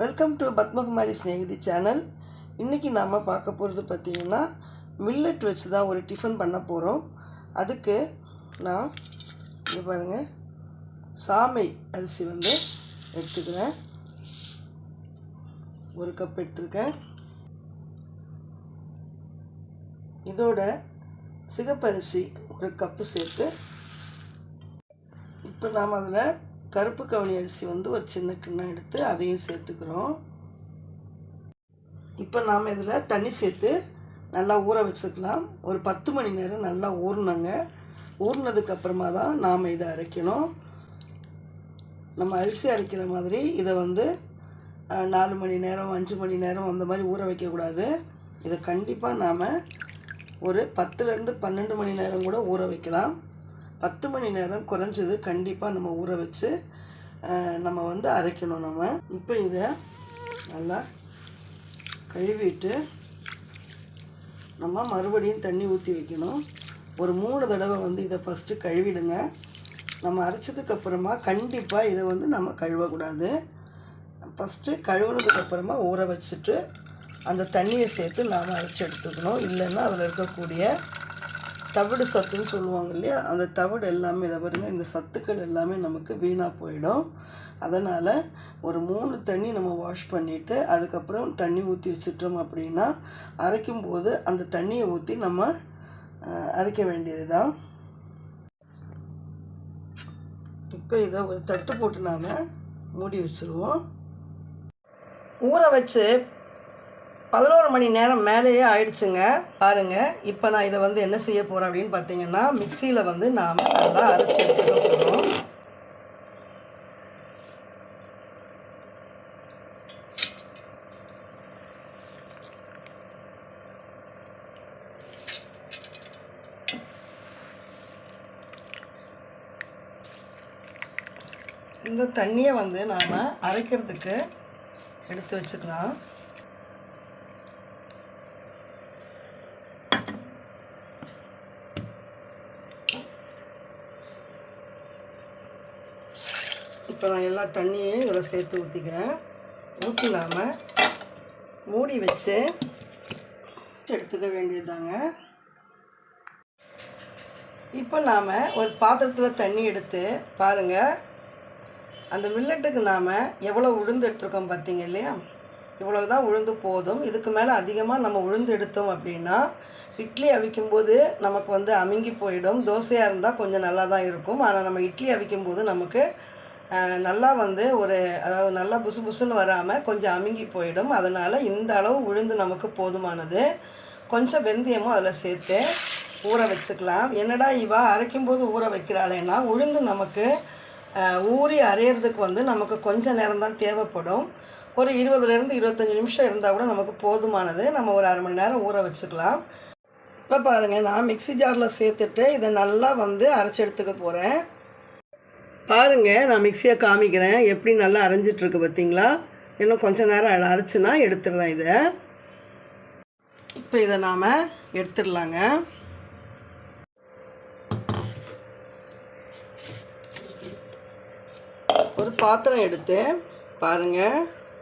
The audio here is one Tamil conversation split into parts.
Welcome to Padmakumari Snehithi channel. இன்றைக்கி நாம் பார்க்க போகிறது பார்த்திங்கன்னா மில்லட் வச்சு தான் ஒரு டிஃபன் பண்ண போகிறோம் அதுக்கு நான் இங்கே பாருங்கள் சாமை அரிசி வந்து எடுத்துக்கிறேன். ஒரு கப் எடுத்துருக்கேன். இதோட சிகப்பரிசி ஒரு கப்பு சேர்த்து இப்போ நாம் அதில் கருப்பு கவனி அரிசி வந்து ஒரு சின்ன கிண்ணம் எடுத்து அதையும் சேர்த்துக்கிறோம். இப்போ நாம் இதில் தண்ணி சேர்த்து நல்லா ஊற வச்சுக்கலாம். ஒரு பத்து மணி நேரம் நல்லா ஊறினங்க ஊறினதுக்கப்புறமா தான் நாம் இதை அரைக்கணும். நம்ம அரிசி அரைக்கிற மாதிரி இதை வந்து நாலு மணி நேரம் அஞ்சு மணி நேரம் அந்த மாதிரி ஊற வைக்கக்கூடாது இதை கண்டிப்பாக நாம் ஒரு பத்துலேருந்து பன்னெண்டு மணி நேரம் கூட ஊற வைக்கலாம். பத்து மணி நேரம் குறைஞ்சது கண்டிப்பாக நம்ம ஊற வச்சு நம்ம வந்து அரைக்கணும் நம்ம. இப்போ இதை நல்லா கழுவிட்டு நம்ம மறுபடியும் தண்ணி ஊற்றி வைக்கணும். ஒரு மூணு தடவை வந்து இதை ஃபஸ்ட்டு கழுவிடுங்க. நம்ம அரைச்சதுக்கப்புறமா கண்டிப்பாக இதை வந்து நம்ம கழுவக்கூடாது. ஃபஸ்ட்டு கழுவுனதுக்கப்புறமா ஊற வச்சுட்டு அந்த தண்ணியை சேர்த்து நாம் அரைச்சி எடுத்துக்கணும். இல்லைன்னா அதில் இருக்கக்கூடிய தவிடு சத்துன்னு சொல்லுவாங்க இல்லையா? அந்த தவிடு எல்லாமே இதை பாருங்கள் இந்த சத்துக்கள் எல்லாமே நமக்கு வீணாக போயிடும். அதனால் ஒரு மூணு தண்ணி நம்ம வாஷ் பண்ணிவிட்டு அதுக்கப்புறம் தண்ணி ஊற்றி வச்சுட்டோம் அப்படின்னா அரைக்கும் போது அந்த தண்ணியை ஊற்றி நம்ம அரைக்க வேண்டியது தான் இப்போ இதை ஒரு தட்டு போட்டு நாம் மூடி வச்சுருவோம். ஊற வச்சு பதினோரு மணி நேரம் மேலேயே ஆயிடுச்சுங்க. பாருங்கள் இப்போ நான் இதை வந்து என்ன செய்ய போகிறேன் அப்படின்னு பார்த்தீங்கன்னா மிக்சியில் வந்து நாம் நல்லா அரைச்சி எடுத்துக்க போகிறோம் இந்த தண்ணியை வந்து நாம் அரைக்கிறதுக்கு எடுத்து வச்சுக்கலாம். இப்போ நான் எல்லா தண்ணியையும் இதில் சேர்த்து ஊற்றிக்கிறேன். ஊற்றினாம மூடி வச்சு எடுத்துக்க வேண்டியதுதாங்க. இப்போ நாம் ஒரு பாத்திரத்தில் தண்ணி எடுத்து பாருங்கள் அந்த மில்லட்டுக்கு நாம் எவ்வளோ உளுந்து எடுத்துருக்கோம் பார்த்தீங்க இல்லையா? இவ்வளோ தான் உளுந்து போதும். இதுக்கு மேலே அதிகமாக நம்ம உளுந்து எடுத்தோம் அப்படின்னா இட்லி அவிக்கும்போது நமக்கு வந்து அமுங்கி போயிடும். தோசையாக இருந்தால் கொஞ்சம் நல்லா தான் இருக்கும். ஆனால் நம்ம இட்லி அவிக்கும்போது நமக்கு நல்லா வந்து ஒரு அதாவது நல்லா புசு புசுன்னு வராமல் கொஞ்சம் அமுங்கி போயிடும். அதனால் இந்த அளவு உளுந்து நமக்கு போதுமானது. கொஞ்சம் வெந்தயமும் அதில் சேர்த்து ஊற வச்சுக்கலாம். என்னடா இவா அரைக்கும்போது ஊற வைக்கிறாளேன்னா உளுந்து நமக்கு ஊறி அரையிறதுக்கு வந்து நமக்கு கொஞ்சம் நேரம் தான் தேவைப்படும். ஒரு இருபதுலேருந்து இருபத்தஞ்சி நிமிஷம் இருந்தால் கூட நமக்கு போதுமானது. நம்ம ஒரு அரை மணி நேரம் ஊற வச்சுக்கலாம். இப்போ பாருங்கள் நான் மிக்ஸி ஜாரில் சேர்த்துட்டு இதை நல்லா வந்து அரைச்சி எடுத்துக்க போகிறேன் பாருங்கள் நான் மிக்சியை காமிக்கிறேன். எப்படி நல்லா அரைஞ்சிட்ருக்கு பார்த்தீங்களா? இன்னும் கொஞ்ச நேரம் அரைச்சுனா எடுத்துடுறேன் இதை. இப்போ இதை நாம் எடுத்துடலாங்க. ஒரு பாத்திரம் எடுத்து பாருங்கள்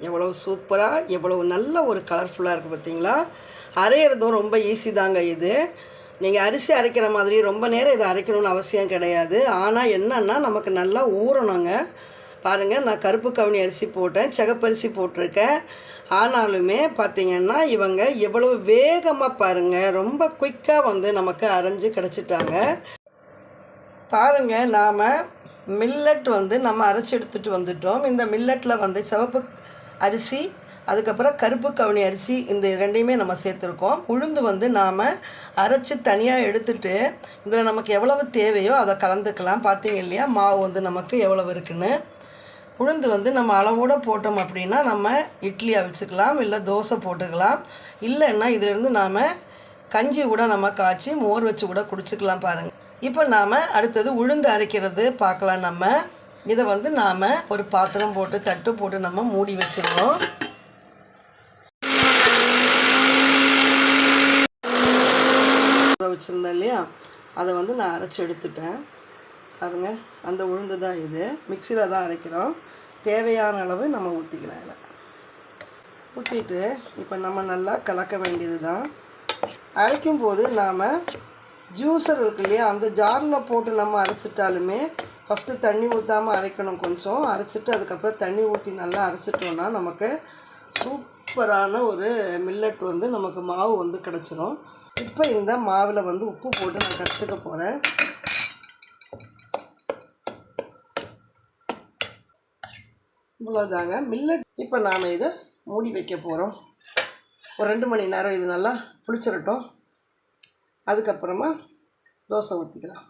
எவ்வளவு சூப்பராக எவ்வளவு நல்ல ஒரு கலர்ஃபுல்லாக இருக்குது பார்த்தீங்களா? அரையிறதும் ரொம்ப ஈஸி தாங்க இது. நீங்கள் அரிசி அரைக்கிற மாதிரி ரொம்ப நேரம் இதை அரைக்கணும்னு அவசியம் கிடையாது. ஆனால் என்னென்னா நமக்கு நல்லா ஊறணுங்க. பாருங்கள் நான் கருப்பு கவுனி அரிசி போட்டேன் சிகப்பரிசி போட்டிருக்கேன். ஆனாலுமே பார்த்தீங்கன்னா இவங்க எவ்வளவு வேகமாக பாருங்கள் ரொம்ப குயிக்காக வந்து நமக்கு அரைஞ்சு கிடச்சிட்டாங்க. பாருங்க நாம் மில்லட் வந்து நம்ம அரைச்சி எடுத்துகிட்டு வந்துட்டோம். இந்த மில்லட்டில் வந்து சிவப்பு அரிசி அதுக்கப்புறம் கருப்பு கவுனி அரிசி இந்த ரெண்டையுமே நம்ம சேர்த்துருக்கோம். உளுந்து வந்து நாம் அரைச்சி தனியாக எடுத்துட்டு இதில் நமக்கு எவ்வளவு தேவையோ அதை கலந்துக்கலாம். பார்த்தீங்க இல்லையா? மாவு வந்து நமக்கு எவ்வளவு இருக்குன்னு. உளுந்து வந்து நம்ம அளவோடு போட்டோம் அப்படின்னா நம்ம இட்லி அவிச்சுக்கலாம் இல்லை தோசை போட்டுக்கலாம். இல்லைன்னா இதிலேருந்து நாம் கஞ்சி கூட நம்ம காய்ச்சி மோர் வச்சு கூட குடிச்சிக்கலாம் பாருங்கள் இப்போ நாம் அடுத்தது உளுந்து அரைக்கிறது பார்க்கலாம் நம்ம. இதை வந்து நாம் ஒரு பாத்திரம் போட்டு தட்டு போட்டு நம்ம மூடி வச்சுருவோம் ஊற வச்சுருந்தேன் இல்லையா? அதை வந்து நான் அரைச்சி எடுத்துட்டேன். பாருங்க அந்த உளுந்து தான் இது. மிக்சியில் தான் அரைக்கிறோம். தேவையான அளவு நம்ம ஊற்றிக்கலாம் இதில் ஊற்றிட்டு இப்போ நம்ம நல்லா கலக்க வேண்டியது தான் அரைக்கும் போது நாம் ஜூஸர் இருக்கு இல்லையா? அந்த ஜாரில் போட்டு நம்ம அரைச்சிட்டாலுமே ஃபஸ்ட்டு தண்ணி ஊற்றாமல் அரைக்கணும் கொஞ்சம். அரைச்சிட்டு அதுக்கப்புறம் தண்ணி ஊற்றி நல்லா அரைச்சிட்டோன்னா நமக்கு சூப்பரான ஒரு மில்லட் வந்து நமக்கு மாவு வந்து கிடச்சிரும். இப்போ இந்த மாவில் வந்து உப்பு போட்டு நான் கற்றுக்க போகிறேன் இவ்வளோதாங்க மில்லட். இப்போ நாம் இதை மூடி வைக்க போகிறோம் ஒரு ரெண்டு மணி நேரம் இது நல்லா புளிச்சிடட்டும் அதுக்கப்புறமா தோசை ஊற்றிக்கலாம்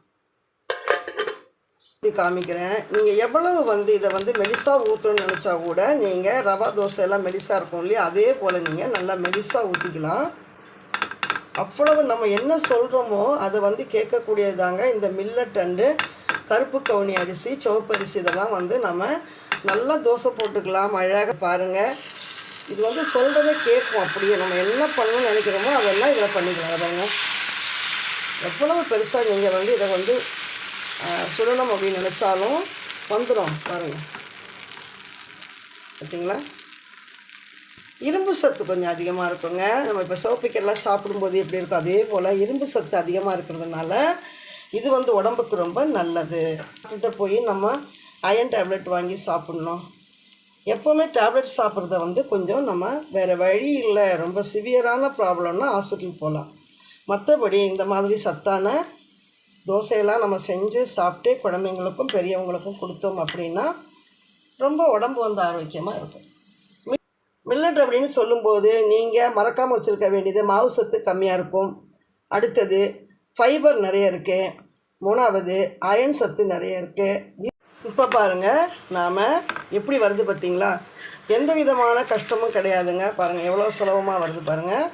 இது காமிக்கிறேன். நீங்கள் எவ்வளவு வந்து இதை வந்து மெலிசாக ஊற்றணும்னு நினச்சா கூட நீங்கள் ரவா தோசை எல்லாம் மெலிசாக இருக்கும் இல்லையா? அதே போல் நீங்கள் நல்லா மெலிசாக ஊற்றிக்கலாம் அவ்வளவு நம்ம என்ன சொல்கிறோமோ அதை வந்து கேட்கக்கூடியது தாங்க இந்த மில்லட் அண்டு கருப்பு கவுனி அரிசி சிவப்பரிசி இதெல்லாம் வந்து நம்ம நல்லா தோசை போட்டுக்கலாம். அழகாக பாருங்கள் இது வந்து சொல்கிறத கேட்கும் அப்படியே நம்ம என்ன பண்ணணும்னு நினைக்கிறோமோ அதெல்லாம் இதில் பண்ணிக்கலாம். அதாங்க எவ்வளவு பெருசாக நீங்கள் வந்து இதை வந்து சுடணும் அப்படின்னு நினச்சாலும் வந்துடும் பாருங்கள் பார்த்தீங்களா? இரும்பு சத்து கொஞ்சம் அதிகமாக இருக்குங்க. நம்ம இப்போ சோப்பிக்கெல்லாம் சாப்பிடும்போது எப்படி இருக்கும் அதே போல் இரும்பு சத்து அதிகமாக இருக்கிறதுனால இது வந்து உடம்புக்கு ரொம்ப நல்லது. டாக்டர்கிட்ட போய் நம்ம அயன் டேப்லெட் வாங்கி சாப்பிட்ணும். எப்போவுமே டேப்லெட் சாப்பிட்றத வந்து கொஞ்சம் நம்ம வேறு வழி இல்லை. ரொம்ப சிவியரான ப்ராப்ளம்னா ஹாஸ்பிட்டல் போகலாம் மற்றபடி இந்த மாதிரி சத்தான தோசையெல்லாம் நம்ம செஞ்சு சாப்பிட்டு குழந்தைங்களுக்கும் பெரியவங்களுக்கும் கொடுத்தோம் அப்படின்னா ரொம்ப உடம்பு வந்து ஆரோக்கியமாக இருக்கும். மில்லட் அப்படின்னு சொல்லும்போது நீங்கள் மறக்காமல் வச்சுருக்க வேண்டியது மாவு சத்து கம்மியாக இருக்கும். அடுத்தது ஃபைபர் நிறைய இருக்குது மூணாவது அயன் சத்து நிறைய இருக்குது இப்போ பாருங்கள் நாம் எப்படி வருது பார்த்தீங்களா? எந்த விதமான கஷ்டமும் கிடையாதுங்க. பாருங்கள் எவ்வளோ சுலபமாக வருது பாருங்கள்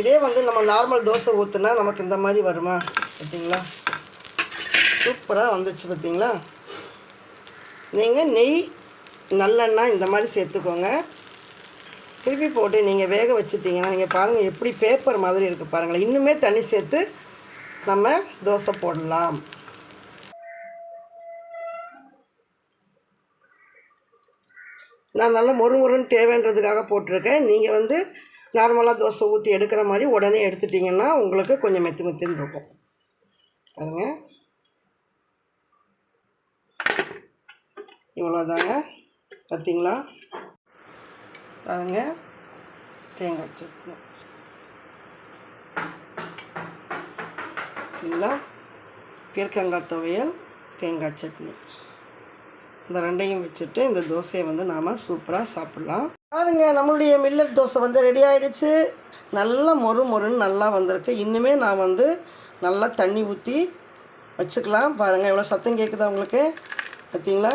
இதே வந்து நம்ம நார்மல் தோசை ஊற்றுனா நமக்கு இந்த மாதிரி வருமா? பார்த்தீங்களா? சூப்பராக வந்துச்சு பார்த்தீங்களா? நீங்கள் நெய் நல்லெண்ணெய் இந்த மாதிரி சேர்த்துக்கோங்க. திருப்பி போட்டு நீங்கள் வேக வச்சுட்டிங்கன்னா நீங்கள் பாருங்கள் எப்படி பேப்பர் மாதிரி இருக்குது பாருங்களேன் இன்னுமே தண்ணி சேர்த்து நம்ம தோசை போடலாம். நான் நல்லா மொறு மொறுன்னு தேவைன்றதுக்காக போட்டிருக்கேன். நீங்கள் வந்து நார்மலாக தோசை ஊற்றி எடுக்கிற மாதிரி உடனே எடுத்துட்டிங்கன்னா உங்களுக்கு கொஞ்சம் மெத்து மெத்துன்னு இருக்கும். பாருங்க. இவ்வளோதாங்க பார்த்தீங்களா பாருங்கள் தேங்காய் சட்னி இல்லை பீர்க்கங்காய் துவையல் தேங்காய் சட்னி. இந்த ரெண்டையும் வச்சுட்டு இந்த தோசையை வந்து நாம் சூப்பராக சாப்பிட்லாம். பாருங்க நம்மளுடைய மில்லட் தோசை வந்து ரெடி ஆகிடுச்சு நல்லா மொறு மொறுன்னு நல்லா வந்திருக்கு. இன்னுமே நான் வந்து நல்லா தண்ணி ஊற்றி வச்சுக்கலாம். பாருங்கள் எவ்வளோ சத்தம் கேட்குதா உங்களுக்கு? பார்த்தீங்களா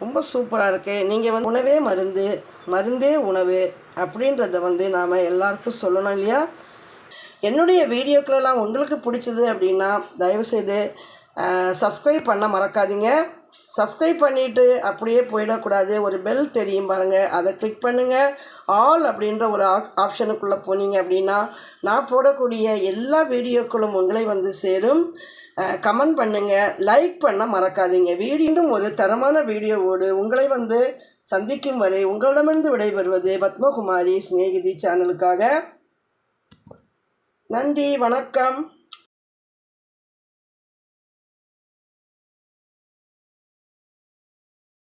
ரொம்ப சூப்பராக இருக்குது நீங்கள் வந்து உணவே மருந்து மருந்தே உணவு அப்படின்றத வந்து நாம் எல்லாருக்கும் சொல்லணும் இல்லையா? என்னுடைய வீடியோக்களெல்லாம் உங்களுக்கு பிடிச்சது அப்படின்னா தயவுசெய்து சப்ஸ்கிரைப் பண்ண மறக்காதீங்க. சப்ஸ்கிரைப் பண்ணிவிட்டு அப்படியே போயிடக்கூடாது. ஒரு பெல் தெரியும் பாருங்கள் அதை கிளிக் பண்ணுங்கள் ஆல் அப்படின்ற ஒரு ஆப்ஷனுக்குள்ளே போனீங்க அப்படின்னா நான் போடக்கூடிய எல்லா வீடியோக்களும் உங்களை வந்து சேரும். கமெண்ட் பண்ணுங்கள் லைக் பண்ண மறக்காதீங்க. வீடியும் ஒரு தரமான வீடியோவோடு உங்களை வந்து சந்திக்கும் வரை உங்களிடமிருந்து விடைபெறுவது பத்மகுமாரி சிநேகிதி சேனலுக்காக நன்றி வணக்கம்.